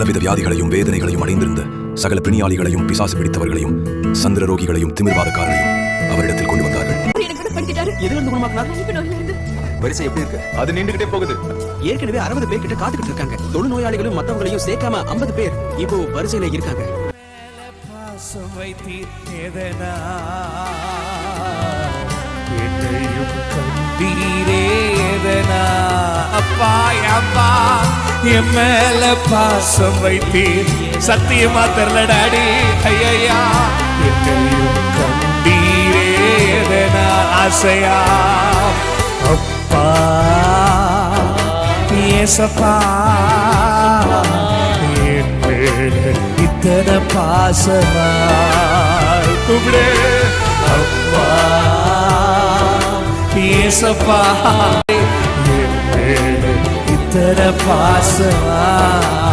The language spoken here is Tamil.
பலவித வியாதிகளையும் வேதனைகளையும் அடைந்திருந்த சகல பிணியாளிகளையும் பிசாசு பிடித்தவர்களையும் சந்திர ரோகிகளையும் திமிர்வாதக்காரரையும் அவரிடத்தில் கொண்டு வந்தார்கள். வரிசை எப்படி இருக்கு? அது நீண்டுகிட்டே போகுது. ஏற்கனவே அறுபது பேர் கிட்ட காத்துக்கிட்டு இருக்காங்க. தொழுநோயாளிகளும் மத்தவங்களையும் சேர்க்காம ஐம்பது பேர் இப்போ வரிசையில இருக்காங்க. என்னையும் அப்பா அப்பா என் மேல பாசம் வைத்தீர் சத்தியமா தெரியலடாடி ஐயா என்னையும் கண்டீரே ஆசையா? அப்பா ஏசப்பா. இத்தனை பாசமா? கும்பிடு அப்பா ஏசப்பா. என் மேல இத்தனை பாசமா?